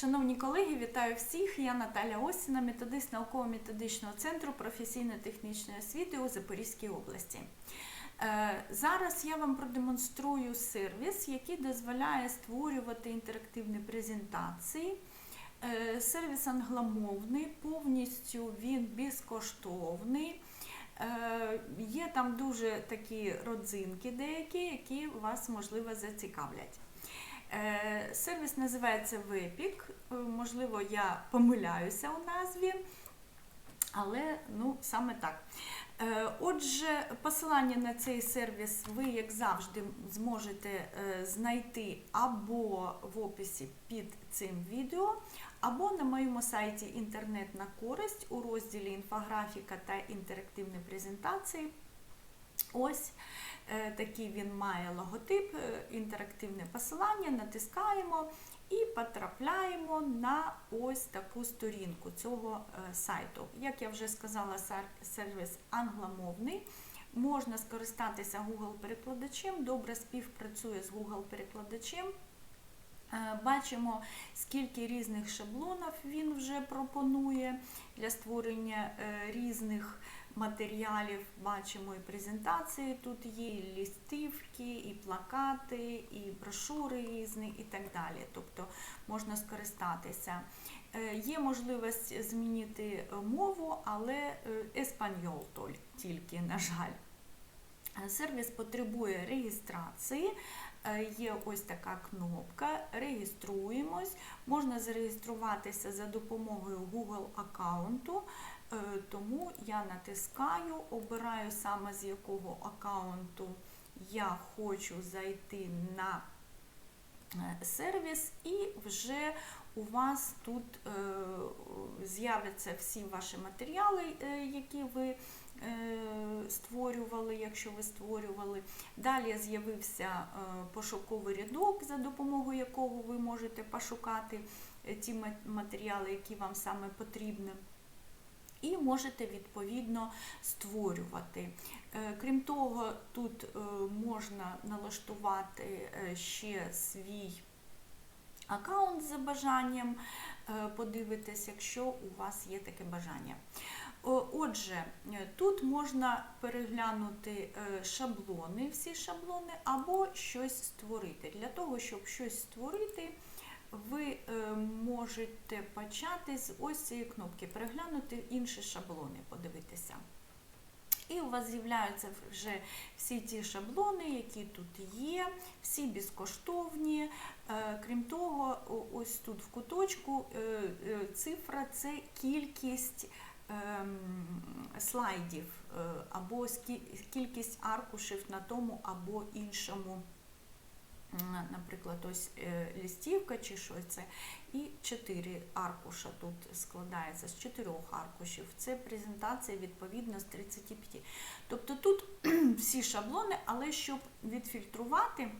Шановні колеги, вітаю всіх. Я Наталя Осіна, методист науково-методичного центру професійно-технічної освіти у Запорізькій області. Е, Зараз я вам продемонструю сервіс, який дозволяє створювати інтерактивні презентації. Е, Сервіс англомовний, повністю він безкоштовний. Е, Є там дуже такі родзинки деякі, які вас можливо зацікавлять. Е, Сервіс називається Вепік. Е, Можливо, я помиляюся у назві, але ну, саме так. Е, Отже, посилання на цей сервіс ви, як завжди, зможете знайти або в описі під цим відео, або на моєму сайті Інтернет на користь у розділі інфографіка та інтерактивні презентації. Ось е, такий він має логотип, е, інтерактивне посилання, натискаємо і потрапляємо на ось таку сторінку цього е, сайту. Як я вже сказала, сервіс англомовний. Можна скористатися Google-перекладачем, добре співпрацює з Google-перекладачем. Бачимо, скільки різних шаблонів він вже пропонує для створення різних матеріалів. Бачимо і презентації тут є, і листівки, і плакати, і брошури різні, і так далі. Тобто можна скористатися. Е, Є можливість змінити е, мову, але е, еспаньол тільки, на жаль. Сервіс потребує реєстрації. Є ось така кнопка. Реєструємось. Можна зареєструватися за допомогою Google аккаунту. Е, Тому я натискаю, обираю саме з якого аккаунту я хочу зайти на е, сервіс, і вже у вас тут е, з'являться всі ваші матеріали, які ви створювали, якщо ви створювали. Далі з'явився пошуковий рядок, за допомогою якого ви можете пошукати ті матеріали, які вам саме потрібні. І можете відповідно створювати. Е, Крім того, тут е, можна налаштувати е, ще свій аккаунт за бажанням, подивитись, якщо у вас є таке бажання. Отже, тут можна переглянути шаблони, всі шаблони, або щось створити. Для того, щоб щось створити, ви е, можете почати з ось цієї кнопки, переглянути інші шаблони, подивитися. І у вас з'являються вже всі ті шаблони, які тут є, всі безкоштовні. Е, Крім того, ось тут в куточку е, цифра це кількість ем, слайдів або кількість аркушів на тому або іншому. Наприклад, ось е, листівка чи що це, і 4 аркуша тут складається з 4 аркушів. Це презентація відповідно з 35. Тобто тут всі шаблони, але щоб відфільтрувати,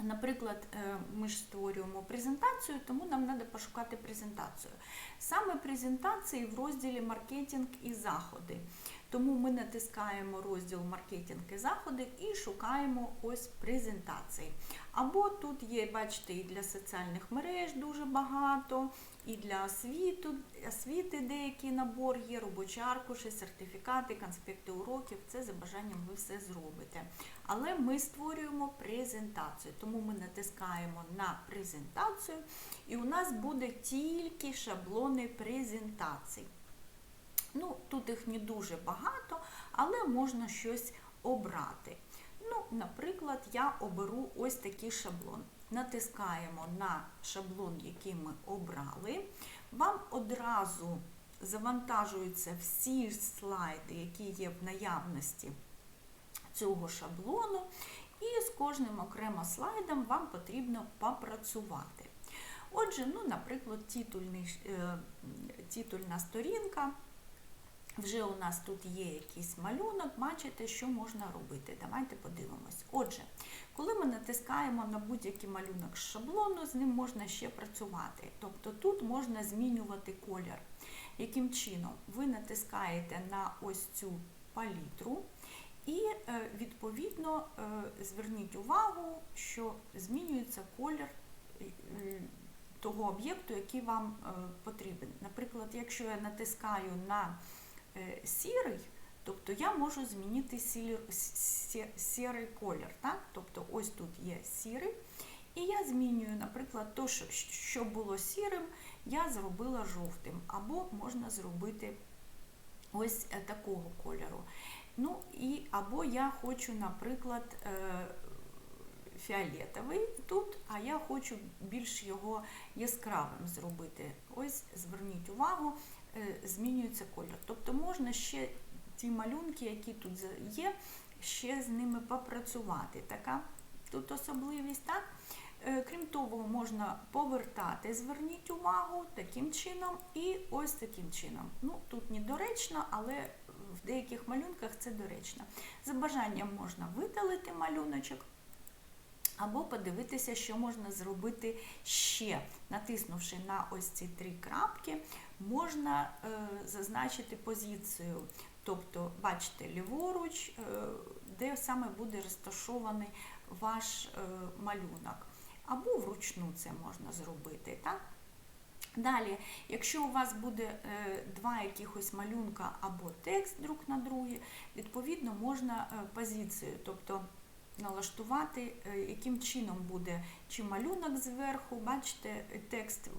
наприклад, е, ми ж створюємо презентацію, тому нам треба пошукати презентацію. Саме презентації в розділі маркетинг і заходи. Тому ми натискаємо розділ маркетинг і заходи і шукаємо ось презентації. Або тут є, бачите, і для соціальних мереж дуже багато, і для освіту, освіти деякий набор є, робочі аркуші, сертифікати, конспекти уроків. Це за бажанням ви все зробите. Але ми створюємо презентацію, тому ми натискаємо на презентацію, і у нас буде тільки шаблони презентацій. Ну, тут їх не дуже багато, але можна щось обрати. Ну, наприклад, я оберу ось такий шаблон. Натискаємо на шаблон, який ми обрали. Вам одразу завантажуються всі слайди, які є в наявності цього шаблону, і з кожним окремо слайдом вам потрібно попрацювати. Отже, ну, наприклад, титульний, е, титульна сторінка. Вже у нас тут є якийсь малюнок, бачите, що можна робити. Давайте подивимось. Отже, коли ми натискаємо на будь-який малюнок з шаблону, з ним можна ще працювати. Тобто тут можна змінювати колір. Яким чином? Ви натискаєте на ось цю палітру, і е, відповідно е, зверніть увагу, що змінюється колір е, того об'єкту, який вам потрібен. Наприклад, якщо я натискаю на сірий, тобто я можу змінити сірий колір. Так? Тобто ось тут є сірий. І я змінюю, наприклад, то, що, було сірим, я зробила жовтим. Або можна зробити ось е, такого кольору. Ну, і, або я хочу, наприклад, е, фіолетовий тут, а я хочу більш його яскравим зробити. Ось зверніть увагу, е, змінюється колір. Тобто можна ще ті малюнки, які тут є, ще з ними попрацювати. Така тут особливість, так? Е, Крім того, можна повертати, зверніть увагу таким чином і ось таким чином. Ну, тут недоречно, але в деяких малюнках це доречно. За бажанням можна видалити малюночок, або подивитися, що можна зробити ще. Натиснувши на ось ці три крапки, можна е, зазначити позицію. Тобто, бачите, ліворуч, е, де саме буде розташований ваш е, малюнок. Або вручну це можна зробити. Так? Далі, якщо у вас буде е, два якихось малюнка або текст друг на друге, відповідно можна е, позицію, тобто налаштувати, е, яким чином буде чи малюнок зверху, бачите, текст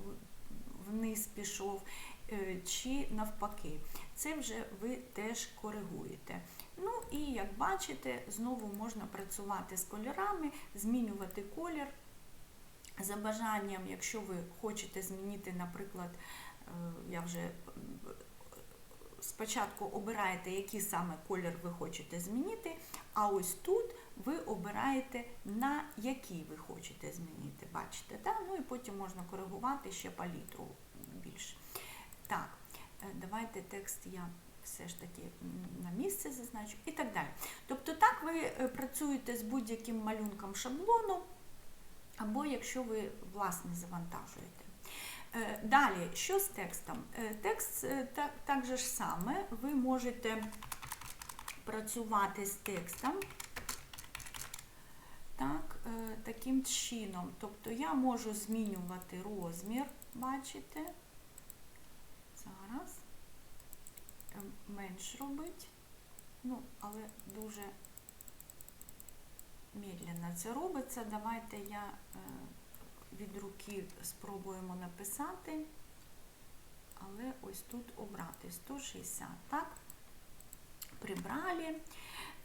вниз пішов, е, чи навпаки. Це вже ви теж коригуєте. Ну і як бачите, знову можна працювати з кольорами, змінювати колір. За бажанням, якщо ви хочете змінити, наприклад, е, я вже спочатку обираєте, який саме колір ви хочете змінити, а ось тут ви обираєте, на який ви хочете змінити. Бачите, да? ну і потім можна коригувати ще палітру більше. Так, е, давайте текст я все ж таки на місце зазначу і так далі. Тобто так ви е, працюєте з будь-яким малюнком шаблону, або якщо ви власне завантажуєте. Е, Далі, що з текстом? Текст так, так же ж саме, ви можете працювати з текстом так, е, таким чином. Тобто я можу змінювати розмір, бачите? Зараз менш робить. Ну, але дуже медленно це робиться. Давайте я е, від руки спробуємо написати, але ось тут обрати 160, так? Прибрали.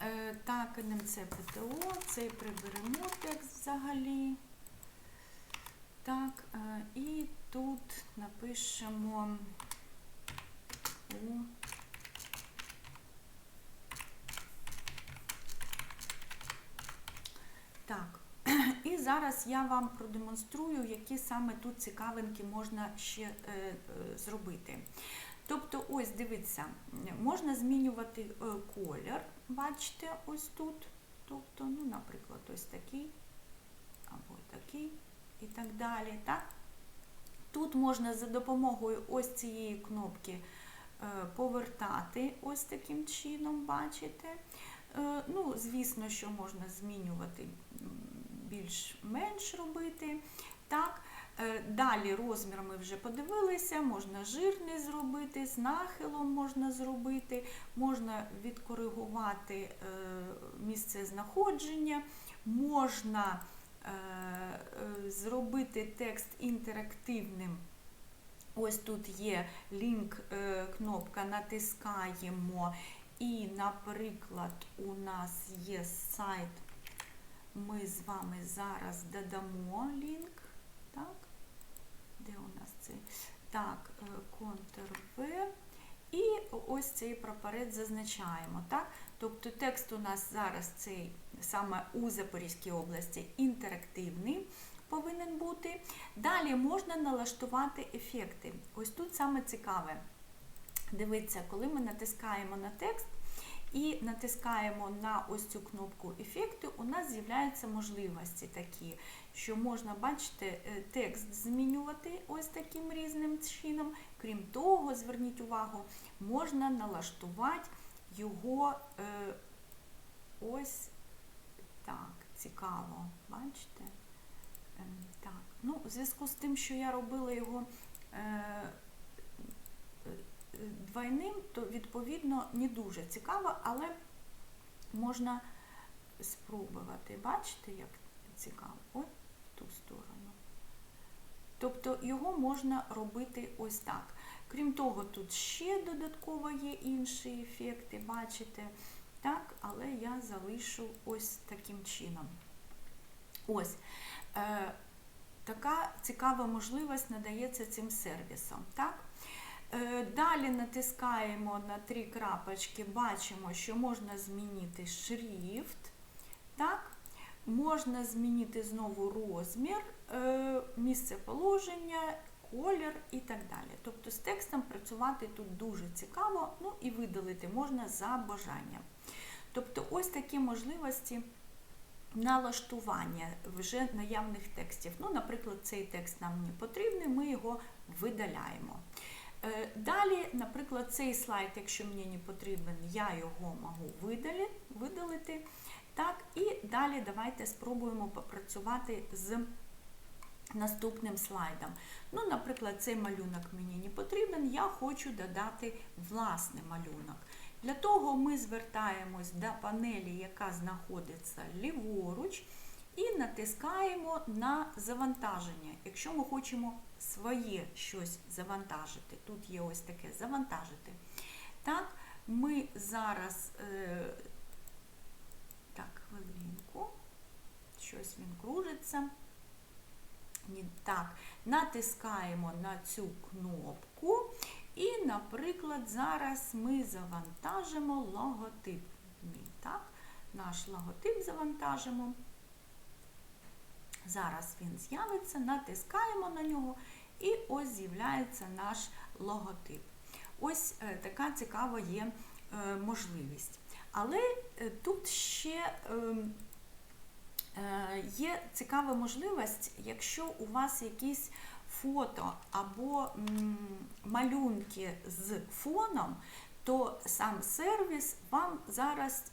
Е, Так, НМЦ ПТО, цей приберемо текст взагалі. Так, е, і тут напишемо у Так, і зараз я вам продемонструю, які саме тут цікавинки можна ще е, е, зробити. Тобто, ось дивіться, можна змінювати колір, бачите, ось тут. Тобто, ну, наприклад, ось такий, або такий, і так далі. Так? Тут можна за допомогою ось цієї кнопки е, повертати ось таким чином, бачите. Е, Ну, звісно, що можна змінювати більш-менш робити. Так. Е, Далі розмір ми вже подивилися, можна жирний зробити, з нахилом можна зробити, можна відкоригувати е, місце знаходження, можна е, зробити текст інтерактивним. Ось тут є лінк, кнопка, натискаємо. І, наприклад, у нас є сайт, ми з вами зараз додамо лінк. Так, де у нас цей? Так, е, Ctrl-V. І ось цей прапорець зазначаємо. Так? Тобто текст у нас зараз цей саме у Запорізькій області інтерактивний повинен бути. Далі можна налаштувати ефекти. Ось тут саме цікаве. Дивіться, коли ми натискаємо на текст і натискаємо на ось цю кнопку ефекти, у нас з'являються можливості такі, що можна, бачите, е, текст змінювати ось таким різним чином. Крім того, зверніть увагу, можна налаштувати його е, ось так, цікаво, бачите? Ем, Так, ну в зв'язку з тим, що я робила його е, двойним, то відповідно не дуже цікаво, але можна спробувати. Бачите, як цікаво? От ту сторону. Тобто його можна робити ось так. Крім того, тут ще додатково є інші ефекти, бачите? Так, але я залишу ось таким чином. Ось. Е, така цікава можливість надається цим сервісом. Так? Е, Далі натискаємо на три крапочки, бачимо, що можна змінити шрифт. Так? Можна змінити знову розмір, е, місце положення, колір і так далі. Тобто з текстом працювати тут дуже цікаво, ну і видалити можна за бажанням. Тобто ось такі можливості налаштування вже наявних текстів. Ну, Наприклад, цей текст нам не потрібний, ми його видаляємо. Е, Далі, наприклад, цей слайд, якщо мені не потрібен, я його можу видалити. Так, І далі давайте спробуємо попрацювати з наступним слайдом. Ну, Наприклад, цей малюнок мені не потрібен, я хочу додати власний малюнок. Для того ми звертаємось до панелі, яка знаходиться ліворуч, і натискаємо на завантаження. Якщо ми хочемо своє щось завантажити, тут є ось таке завантажити. Так, ми зараз, е, так, хвилинку, щось він кружиться. Так, натискаємо на цю кнопку. І, наприклад, зараз ми завантажимо логотип. Так, Наш логотип завантажимо. Зараз він з'явиться, натискаємо на нього, і ось з'являється наш логотип. Ось е, така цікава є е, можливість. Але е, тут ще ем, є цікава можливість, якщо у вас якісь фото або малюнки з фоном, то сам сервіс вам зараз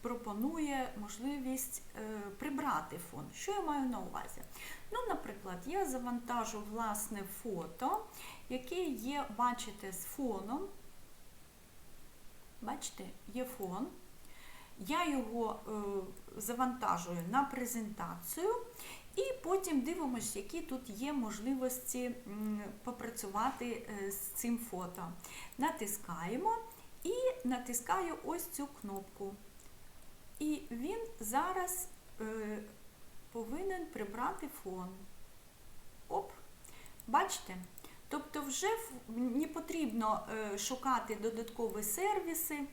пропонує можливість е, прибрати фон. Що я маю на увазі? Ну, Наприклад, я завантажу власне фото, яке є, бачите, з фоном. Бачите, є фон. Я його е, завантажую на презентацію, і потім дивимося, які тут є можливості попрацювати е, з цим фото. Натискаємо і натискаю ось цю кнопку. І він зараз е, повинен прибрати фон. Оп, бачите? Тобто вже не потрібно шукати додаткові сервіси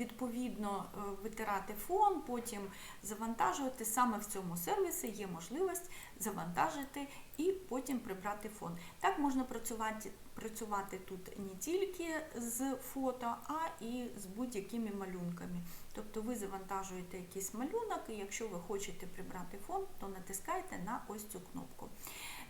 відповідно е, витирати фон, потім завантажувати. Саме в цьому сервісі є можливість завантажити і потім прибрати фон. Так можна працювати працювати тут не тільки з фото, а і з будь-якими малюнками. Тобто ви завантажуєте якийсь малюнок, і якщо ви хочете прибрати фон, то натискайте на ось цю кнопку.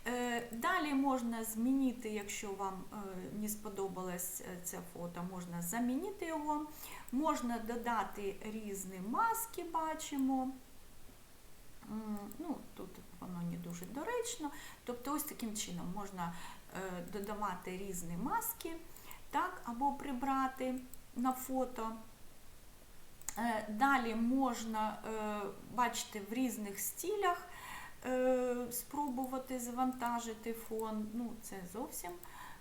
Е, далі можна змінити, якщо вам е, не сподобалось е, це фото, можна замінити його. Можна додати різні маски, бачимо. Ну, Тут воно не дуже доречно. Тобто, ось таким чином можна додавати різні маски, так, або прибрати на фото. Далі можна бачити в різних стилях. Е, спробувати завантажити фон. Ну, це зовсім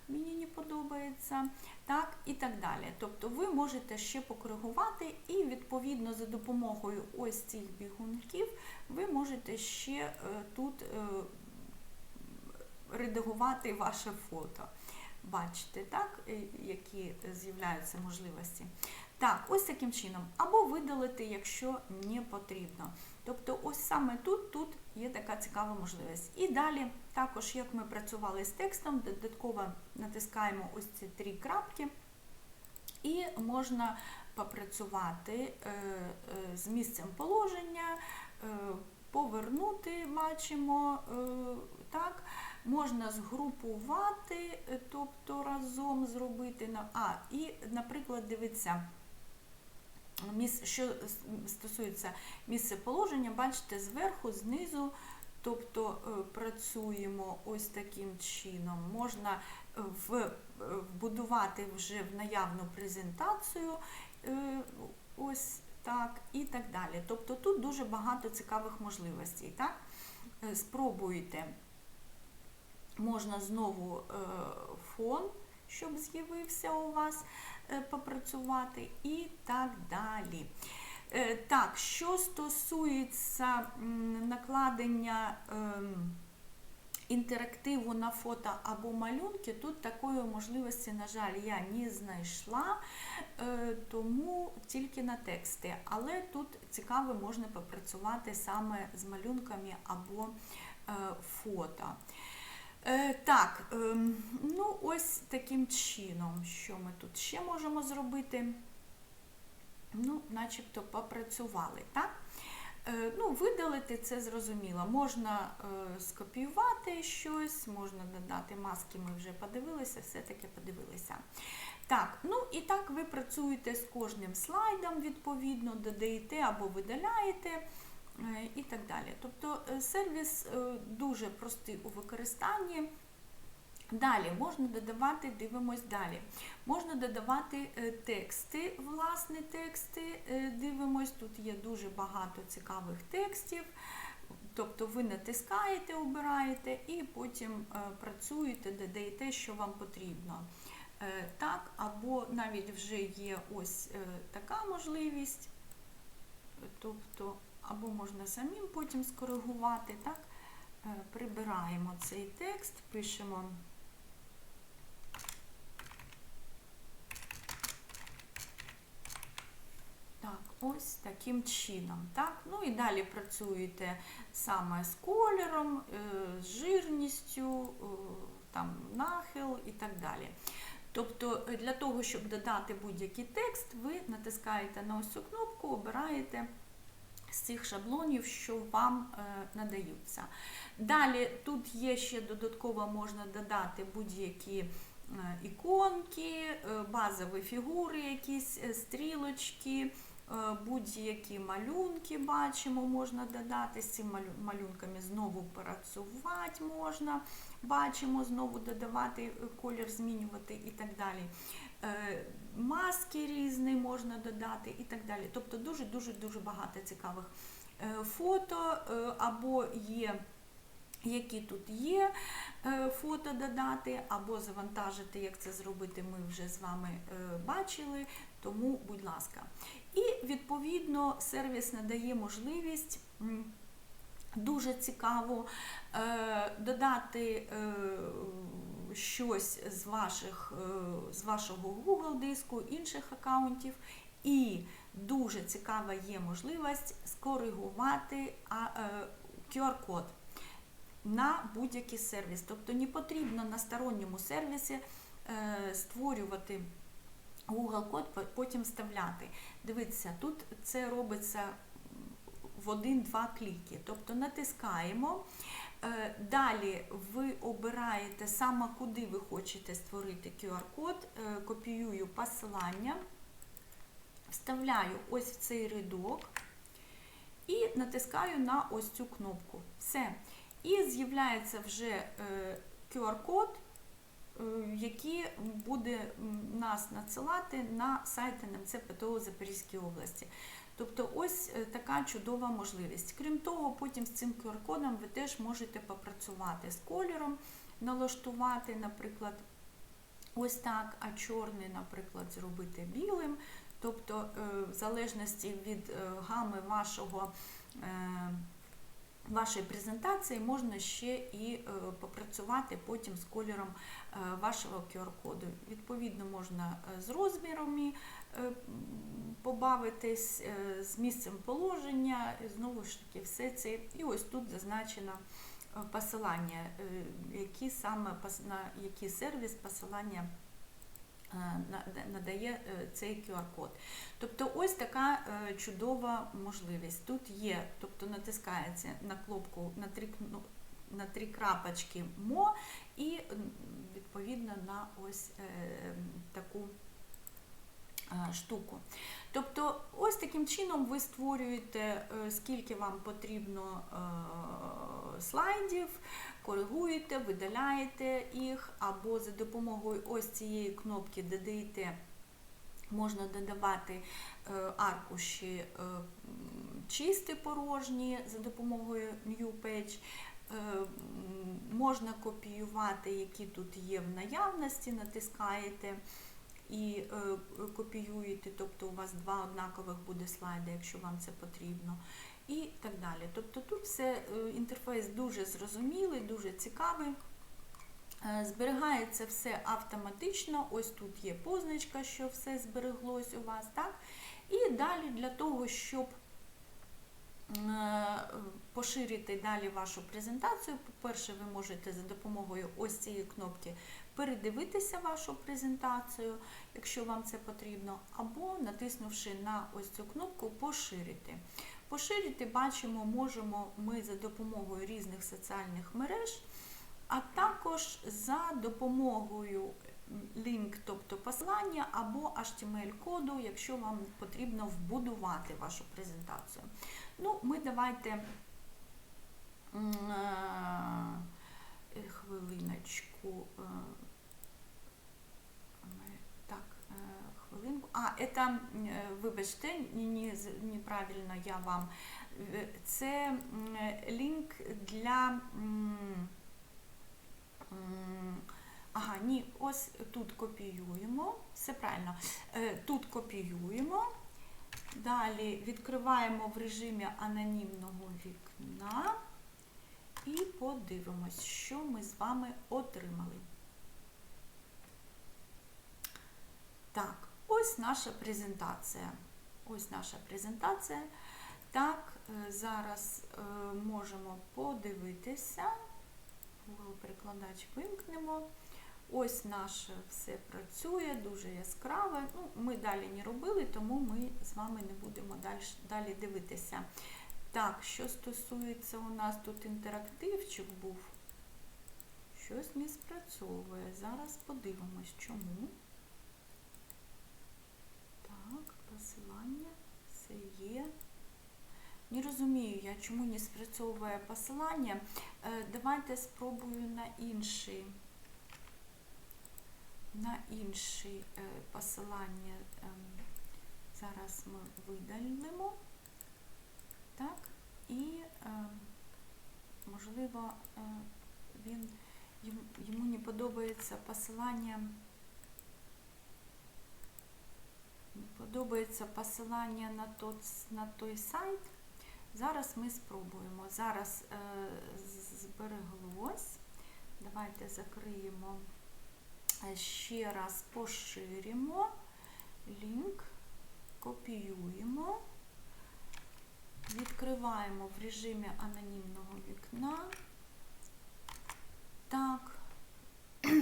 мені не подобається. Так, і так далі. Тобто ви можете ще покоригувати, і, відповідно, за допомогою ось цих бігунків ви можете ще е, тут е, редагувати ваше фото. Бачите, так, які з'являються можливості. Так, ось таким чином. Або видалити, якщо не потрібно. Тобто, ось саме тут тут є така цікава можливість. І далі, також, як ми працювали з текстом, додатково натискаємо ось ці три крапки, і можна попрацювати е, е, з місцем положення, е, повернути, бачимо, так, можна згрупувати, тобто разом зробити. А, і, наприклад, дивіться що стосується місця положення, бачите, зверху, знизу Тобто е, працюємо ось таким чином. Можна е, е, вбудувати вже в наявну презентацію, ось так, і так далі. Тобто тут дуже багато цікавих можливостей. Так? Спробуйте, можна знову фон, щоб з'явився у вас, попрацювати, і так далі. Е, Так, що стосується накладення ем, інтерактиву на фото або малюнки, тут такої можливості, на жаль, я не знайшла, е, тому тільки на тексти. Але тут цікаво можна попрацювати саме з малюнками або е, фото. Е, Так, ем, ну ось таким чином, що ми тут ще можемо зробити? Ну, начебто попрацювали, так? Е, Ну, видалити це зрозуміло. Можна е, скопіювати щось, можна додати маски, ми вже подивилися, все-таки подивилися. Так, ну і так ви працюєте з кожним слайдом, відповідно, додаєте або видаляєте е, і так далі. Тобто е, сервіс е, дуже простий у використанні. Далі можна додавати, дивимось далі. Можна додавати е, тексти, власне, тексти. е, Дивимось, тут є дуже багато цікавих текстів. Тобто ви натискаєте, обираєте і потім е, працюєте, додаєте, що вам потрібно. Е, Так, або навіть вже є ось е, така можливість. Тобто, або можна самим потім скоригувати. так? Е, Прибираємо цей текст, пишемо. Так, ось таким чином. Так? Ну і далі працюєте саме з кольором, е, з жирністю, е, там, нахил і так далі. Тобто для того, щоб додати будь-який текст, ви натискаєте на ось цю кнопку, обираєте з цих шаблонів, що вам е, надаються. Далі тут є ще додатково можна додати будь-які е, іконки, е, базові фігури, якісь стрілочки, будь-які малюнки бачимо, можна додати. З цими малюнками знову працювати можна, бачимо, знову додавати е, колір, змінювати і так далі. Е, Маски різні можна додати і так далі. Тобто дуже-дуже дуже багато цікавих е, фото е, або є. Які тут є е, фото додати, або завантажити, як це зробити, ми вже з вами е, бачили, тому, будь ласка. І відповідно сервіс надає можливість дуже цікаво е, додати е, щось з, ваших, е, з вашого Google диску, інших аккаунтів. І дуже цікава є можливість скоригувати е, QR-код на будь-який сервіс. Тобто не потрібно на сторонньому сервісі е, створювати Google код, потім вставляти. Дивіться, тут це робиться в один-два кліки. Тобто натискаємо. Е, Далі ви обираєте саме куди ви хочете створити QR-код, Е, копіюю посилання, вставляю ось в цей рядок і натискаю на ось цю кнопку. Все. І з'являється вже е, QR-код, е, який буде нас надсилати на сайт НМЦ ПТО Запорізької області. Тобто ось е, така чудова можливість. Крім того, потім з цим QR-кодом ви теж можете попрацювати з кольором, налаштувати, наприклад, ось так, а чорний, наприклад, зробити білим. Тобто, е, в залежності від гами вашого. Вашої презентації можна ще і е, попрацювати потім з кольором е, вашого QR-коду. Відповідно, можна з розмірами е, побавитись, з місцем положення, знову ж таки, все це. І ось тут зазначено е, посилання, е, які саме на який сервіс посилання надає е, цей QR-код. Тобто ось така е, чудова можливість. Тут є, тобто натискається на кнопку на три, кно- на три крапочки мо і відповідно на ось е, таку е, штуку. Тобто, ось таким чином ви створюєте, е, скільки вам потрібно е, слайдів, коригуєте, видаляєте їх, або за допомогою ось цієї кнопки додаєте, можна додавати е, аркуші е, чисті порожні за допомогою New Page. Е, Можна копіювати, які тут є в наявності, натискаєте і копіюєте, тобто у вас два однакових буде слайди, якщо вам це потрібно, і так далі. Тобто тут все е, інтерфейс дуже зрозумілий, дуже цікавий. Е, Зберігається все автоматично. Ось тут є позначка, що все збереглось у вас. так? І далі для того, щоб е, поширити далі вашу презентацію, по-перше, ви можете за допомогою ось цієї кнопки передивитися вашу презентацію, якщо вам це потрібно, або натиснувши на ось цю кнопку Поширити. Поширити, бачимо, можемо ми за допомогою різних соціальних мереж, а також за допомогою лінк, тобто посилання або HTML-коду, якщо вам потрібно вбудувати вашу презентацію. Ну, ми давайте е, хвилиночку. Хвилинку. А, это, е, вибачте, неправильно я вам. е, Це лінк для. Ага, ні, ось тут копіюємо. Все правильно. Е, Тут копіюємо. Далі відкриваємо в режимі анонімного вікна і подивимось, що ми з вами отримали. Так, ось наша презентація. Ось наша презентація. Так, е, зараз е, можемо подивитися. Google перекладач вимкнемо. Ось наше все працює, дуже яскраве. Ну, ми далі не робили, тому ми з вами не будемо далі, далі дивитися. Так, що стосується у нас тут інтерактивчик був, щось не спрацьовує. Зараз подивимось, чому. Так, посилання, все є. Не розумію я, чому не спрацьовує посилання. Е, Давайте спробую на інший на інші е, посилання ем, зараз ми видалимо. Так, і ем, можливо е, він йому не подобається посилання. Не подобається посилання на, тот, на той сайт. Зараз ми спробуємо. Зараз е, збереглось. Давайте закриємо. Е, Ще раз поширимо лінк, копіюємо, відкриваємо в режимі анонімного вікна. Так,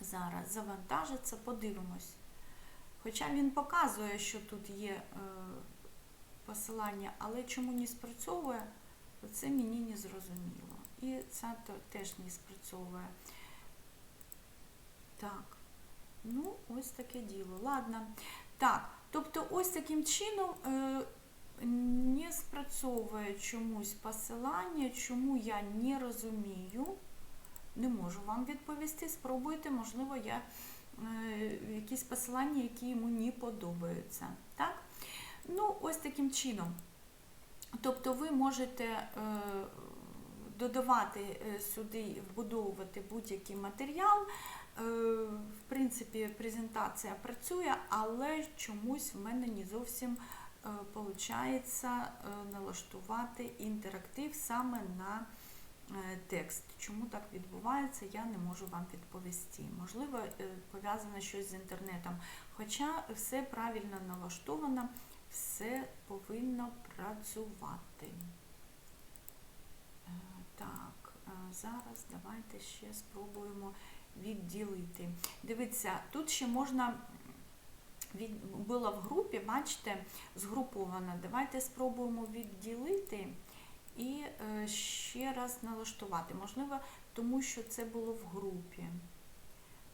зараз завантажиться, подивимось. Хоча він показує, що тут є е, посилання, але чому не спрацьовує, це мені не зрозуміло. І це теж не спрацьовує. Так, ну, ось таке діло. Ладно. Так, тобто ось таким чином е, не спрацьовує чомусь посилання, чому я не розумію. Не можу вам відповісти. Спробуйте, можливо, я якісь посилання, які йому не подобаються. Так? Ну, ось таким чином. Тобто ви можете е, додавати е, сюди, вбудовувати будь-який матеріал. Е, В принципі, презентація працює, але чомусь в мене не зовсім виходить налаштувати інтерактив саме на е, текст. Чому так відбувається, я не можу вам відповісти. Можливо, е, пов'язане щось з інтернетом. Хоча все правильно налаштовано, все повинно працювати. Е, Так, е, зараз давайте ще спробуємо відділити. Дивіться, тут ще можна було в групі, бачите, згруповано. Давайте спробуємо відділити і е, ще раз налаштувати. Можливо, тому що це було в групі.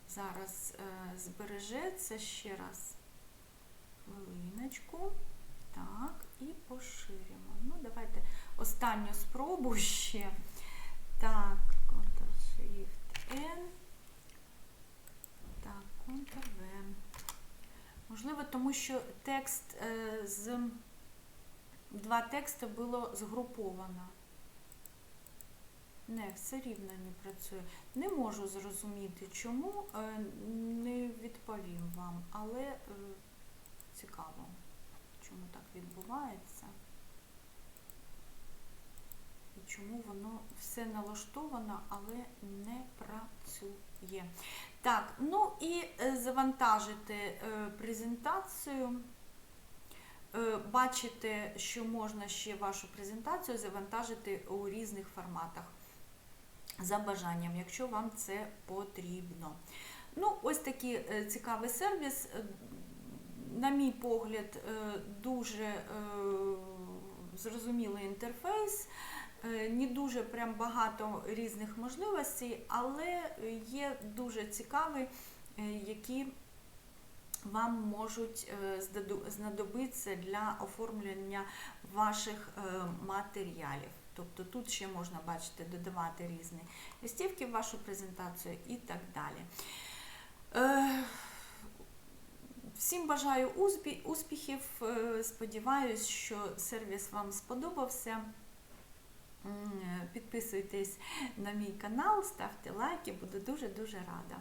Зараз е, збережеться ще раз. хвилиночку. Так, і поширимо. Ну, давайте останню спробу ще. Так, Ctrl-Shift-N. Так, Ctrl-V. Можливо, тому що текст е, з два тексти було згруповано. Не, все рівно не працює. Не можу зрозуміти, чому е, не відповім вам, але е, цікаво, чому так відбувається. І чому воно все налаштовано, але не працює. Так, ну і е, завантажити презентацію. Е, Бачите, що можна ще вашу презентацію завантажити у різних форматах за бажанням, якщо вам це потрібно. Ну, ось такий е, цікавий сервіс. Е, На мій погляд, дуже зрозумілий інтерфейс. Не дуже прям багато різних можливостей, але є дуже цікаві, які вам можуть е, знадобитися для оформлення ваших е, матеріалів. Тобто тут ще можна бачити, додавати різні листівки в вашу презентацію і так далі. Е, Всім бажаю успіхів. Сподіваюсь, що сервіс вам сподобався. Підписуйтесь на мій канал, ставте лайки, буду дуже-дуже рада.